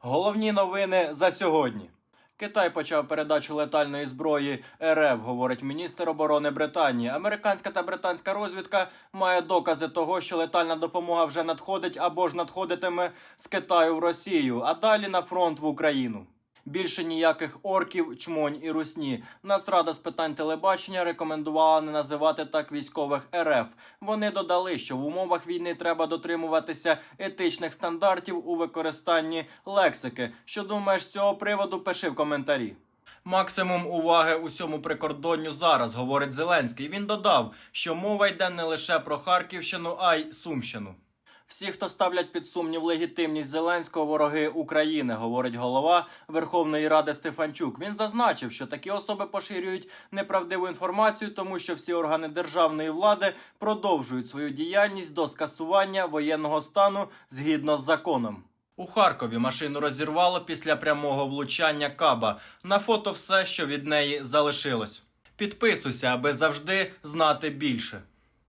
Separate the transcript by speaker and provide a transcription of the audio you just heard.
Speaker 1: Головні новини за сьогодні. Китай почав передачу летальної зброї РФ, говорить міністр оборони Британії. Американська та британська розвідка має докази того, що летальна допомога вже надходить або ж надходитиме з Китаю в Росію, а далі на фронт в Україну. Більше ніяких орків, чмонь і русні. Нацрада з питань телебачення рекомендувала не називати так військових РФ. Вони додали, що в умовах війни треба дотримуватися етичних стандартів у використанні лексики. Що думаєш з цього приводу? Пиши в коментарі. Максимум уваги усьому прикордонню зараз, говорить Зеленський. Він додав, що мова йде не лише про Харківщину, а й Сумщину. Всі, хто ставлять під сумнів легітимність Зеленського, вороги України, говорить голова Верховної Ради Стефанчук. Він зазначив, що такі особи поширюють неправдиву інформацію, тому що всі органи державної влади продовжують свою діяльність до скасування воєнного стану згідно з законом. У Харкові машину розірвало після прямого влучання каба. На фото все, що від неї залишилось. Підписуйся, аби завжди знати більше.